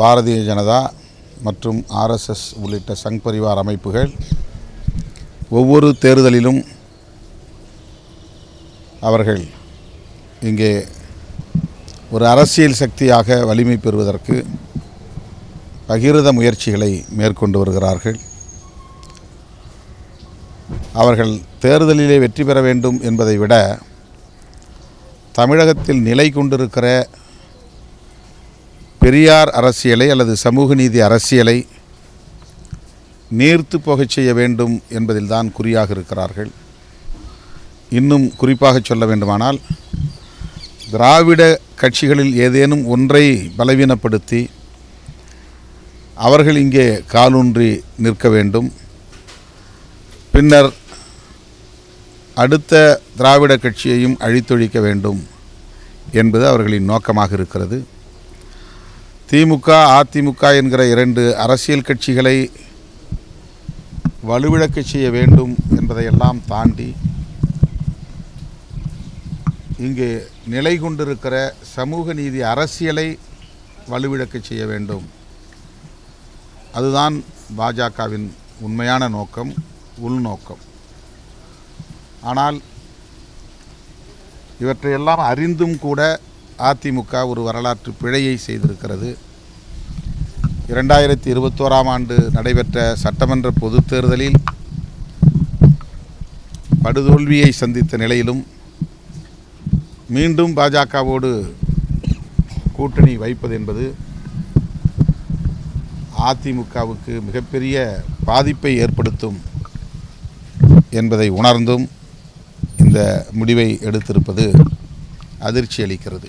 பாரதிய ஜனதா மற்றும் ஆர்எஸ்எஸ் உள்ளிட்ட சங் பரிவார் அமைப்புகள் ஒவ்வொரு தேர்தலிலும் அவர்கள் இங்கே ஒரு அரசியல் சக்தியாக வலிமை பெறுவதற்கு பகிரத முயற்சிகளை மேற்கொண்டு வருகிறார்கள். அவர்கள் தேர்தலிலே வெற்றி பெற வேண்டும் என்பதை விட தமிழகத்தில் நிலை கொண்டிருக்கிற பெரியார் அரசியலை அல்லது சமூக நீதி அரசியலை நீர்த்து போகச் செய்ய வேண்டும் என்பதில்தான் குறியாக இருக்கிறார்கள். இன்னும் குறிப்பாக சொல்ல வேண்டுமானால் திராவிட கட்சிகளில் ஏதேனும் ஒன்றை பலவீனப்படுத்தி அவர்கள் இங்கே காலூன்றி நிற்க வேண்டும். பின்னர் அடுத்த திராவிட கட்சியையும் அழித்தொழிக்க வேண்டும் என்பது அவர்களின் நோக்கமாக இருக்கிறது. திமுக அதிமுக என்கிற இரண்டு அரசியல் கட்சிகளை வலுவிழக்க செய்ய வேண்டும் என்பதையெல்லாம் தாண்டி இங்கு நிலை கொண்டிருக்கிற சமூக நீதி அரசியலை வலுவிழக்க செய்ய வேண்டும். அதுதான் பாஜகவின் உண்மையான நோக்கம் உள்நோக்கம். ஆனால் இவற்றையெல்லாம் அறிந்தும் கூட அதிமுக ஒரு வரலாற்று பிழையை செய்திருக்கிறது. இரண்டாயிரத்தி இருபத்தோராம் ஆண்டு நடைபெற்ற சட்டமன்ற பொதுத் தேர்தலில் படுதோல்வியை சந்தித்த நிலையிலும் மீண்டும் பாஜகவோடு கூட்டணி வைப்பது என்பது அதிமுகவுக்கு மிகப்பெரிய பாதிப்பை ஏற்படுத்தும் என்பதை உணர்ந்தும் இந்த முடிவை எடுத்திருப்பது அதிர்ச்சி அளிக்கிறது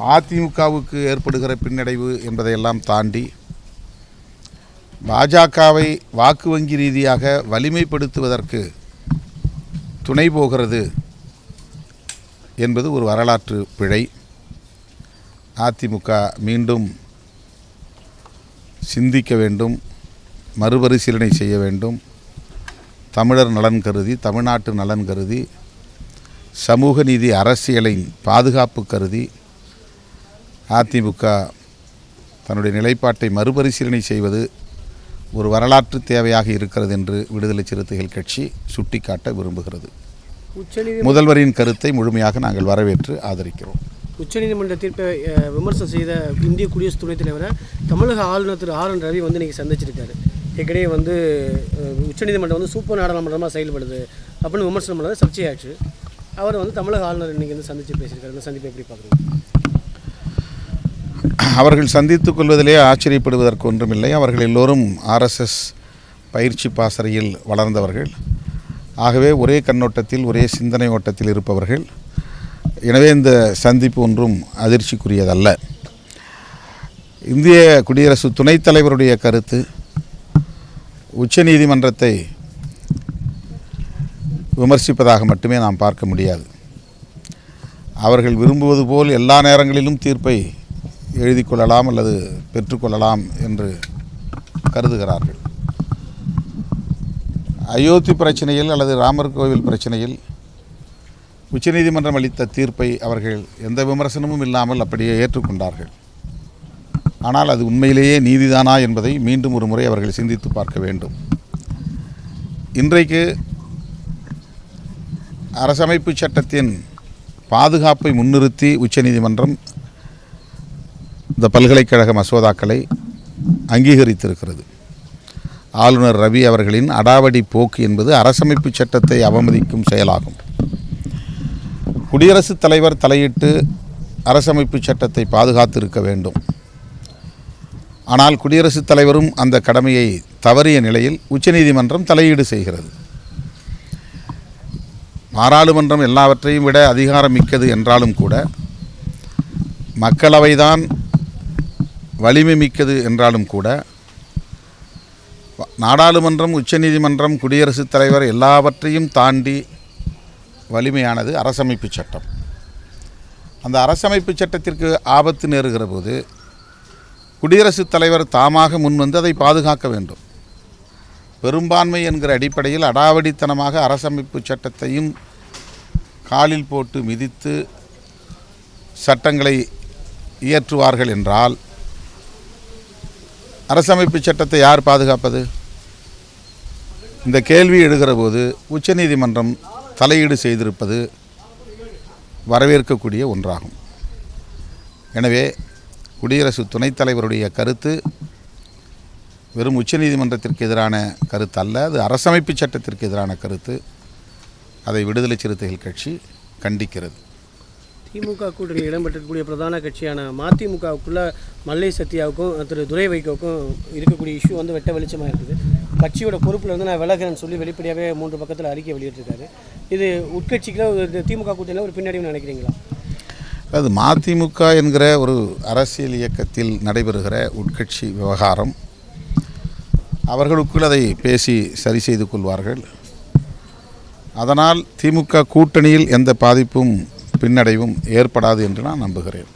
அதிமுகவுக்கு ஏற்படுகிற பின்னடைவு என்பதையெல்லாம் தாண்டி பாஜகவை வாக்கு வங்கி ரீதியாக வலிமைப்படுத்துவதற்கு துணை போகிறது என்பது ஒரு வரலாற்று பிழை. அதிமுக மீண்டும் சிந்திக்க வேண்டும் மறுபரிசீலனை செய்ய வேண்டும். தமிழர் நலன் கருதி தமிழ்நாட்டு நலன் கருதி சமூக நீதி அரசியலின் பாதுகாப்பு கருதி அதிமுக தன்னுடைய நிலைப்பாட்டை மறுபரிசீலனை செய்வது ஒரு வரலாற்று தேவையாக இருக்கிறது என்று விடுதலை சிறுத்தைகள் கட்சி சுட்டிக்காட்ட விரும்புகிறது. முதல்வரின் கருத்தை முழுமையாக நாங்கள் வரவேற்று ஆதரிக்கிறோம். உச்சநீதிமன்ற தீர்ப்பை விமர்சனம் செய்த இந்திய குடியரசு துணைத் தலைவரை தமிழக ஆளுநர் திரு ஆர் என் ரவி வந்து இன்னைக்கு சந்திச்சிருக்காரு. ஏற்கனவே வந்து உச்சநீதிமன்றம் வந்து சூப்பர் நாடாளுமன்றமாக செயல்படுது அப்படின்னு விமர்சனம் பண்ணது சர்ச்சையாச்சு. அவர் வந்து தமிழக ஆளுநர் இன்னைக்கு வந்து சந்திச்சு பேசியிருக்காரு. இந்த சந்திப்பை எப்படி பார்க்குறீங்க? அவர்கள் சந்தித்து கொள்வதிலே ஆச்சரியப்படுவதற்கு ஒன்றுமில்லை. அவர்கள் எல்லோரும் ஆர்எஸ்எஸ் பயிற்சி பாசறையில் வளர்ந்தவர்கள். ஆகவே ஒரே கண்ணோட்டத்தில் ஒரே சிந்தனை ஓட்டத்தில் இருப்பவர்கள். எனவே இந்த சந்திப்பு ஒன்றும் அதிர்ச்சிக்குரியதல்ல. இந்திய குடியரசு துணைத் தலைவருடைய கருத்து உச்சநீதிமன்றத்தை விமர்சிப்பதாக மட்டுமே நாம் பார்க்க முடியாது. அவர்கள் விரும்புவது போல் எல்லா நேரங்களிலும் தீர்ப்பை எழுதி கொள்ளலாம் அல்லது பெற்றுக்கொள்ளலாம் என்று கருதுகிறார்கள். அயோத்தி பிரச்சனையில் அல்லது ராமர் கோவில் பிரச்சனையில் உச்சநீதிமன்றம் அளித்த தீர்ப்பை அவர்கள் எந்த விமர்சனமும் இல்லாமல் அப்படியே ஏற்றுக்கொண்டார்கள். ஆனால் அது உண்மையிலேயே நீதிதானா என்பதை மீண்டும் ஒரு முறை அவர்கள் சிந்தித்து பார்க்க வேண்டும். இன்றைக்கு அரசமைப்பு சட்டத்தின் பாதுகாப்பை முன்னிறுத்தி உச்சநீதிமன்றம் இந்த பல்கலைக்கழக மசோதாக்களை அங்கீகரித்திருக்கிறது. ஆளுநர் ரவி அவர்களின் அடாவடி போக்கு என்பது அரசமைப்பு சட்டத்தை அவமதிக்கும் செயலாகும். குடியரசுத் தலைவர் தலையிட்டு அரசமைப்பு சட்டத்தை பாதுகாத்திருக்க வேண்டும். ஆனால் குடியரசுத் தலைவரும் அந்த கடமையை தவறிய நிலையில் உச்சநீதிமன்றம் தலையீடு செய்கிறது. பாராளுமன்றம் எல்லாவற்றையும் விட அதிகாரம் மிக்கது என்றாலும் கூட மக்களவைதான் வலிமை மிக்கது என்றாலும் கூட நாடாளுமன்றம் உச்சநீதிமன்றம் குடியரசுத் தலைவர் எல்லாவற்றையும் தாண்டி வலிமையானது அரசமைப்பு சட்டம். அந்த அரசமைப்பு சட்டத்திற்கு ஆபத்து நேருகிற போது குடியரசுத் தலைவர் தாமாக முன்வந்து அதை பாதுகாக்க வேண்டும். பெரும்பான்மை என்கிற அடிப்படையில் அடாவடித்தனமாக அரசமைப்பு சட்டத்தையும் காலில் போட்டு மிதித்து சட்டங்களை இயற்றுவார்கள் என்றால் அரசமைப்பு சட்டத்தை யார் பாதுகாப்பது? இந்த கேள்வி எழுகிற போது உச்சநீதிமன்றம் தலையீடு செய்திருப்பது வரவேற்கக்கூடிய ஒன்றாகும். எனவே குடியரசு துணைத் தலைவருடைய கருத்து வெறும் உச்சநீதிமன்றத்திற்கு எதிரான கருத்து அல்ல அது அரசமைப்பு சட்டத்திற்கு எதிரான கருத்து. அதை விடுதலை சிறுத்தைகள் கட்சி கண்டிக்கிறது. திமுக கூட்டணியில் இடம்பெற்றிருக்கக்கூடிய பிரதான கட்சியான மதிமுகவுக்குள்ளே மல்லை சத்யாவுக்கும் திரு துரை வைகோவுக்கும் இருக்கக்கூடிய இஷ்யூ வந்து வெட்ட வெளிச்சமாக இருக்குது. கட்சியோட பொறுப்பில் வந்து நான் விலகிறேன்னு சொல்லி வெளிப்படையாகவே மூன்று பக்கத்தில் அறிக்கை வெளியிட்டிருக்காரு. இது உட்கட்சிக்குள்ள திமுக கூட்டணியில் ஒரு பின்னடைவு நினைக்கிறீங்களா? அது மதிமுக என்கிற ஒரு அரசியல் இயக்கத்தில் நடைபெறுகிற உட்கட்சி விவகாரம். அவர்களுக்குள் அதை பேசி சரி செய்து கொள்வார்கள். அதனால் திமுக கூட்டணியில் எந்த பாதிப்பும் பின்னடைவும் ஏற்படாது என்று நான் நம்புகிறேன்.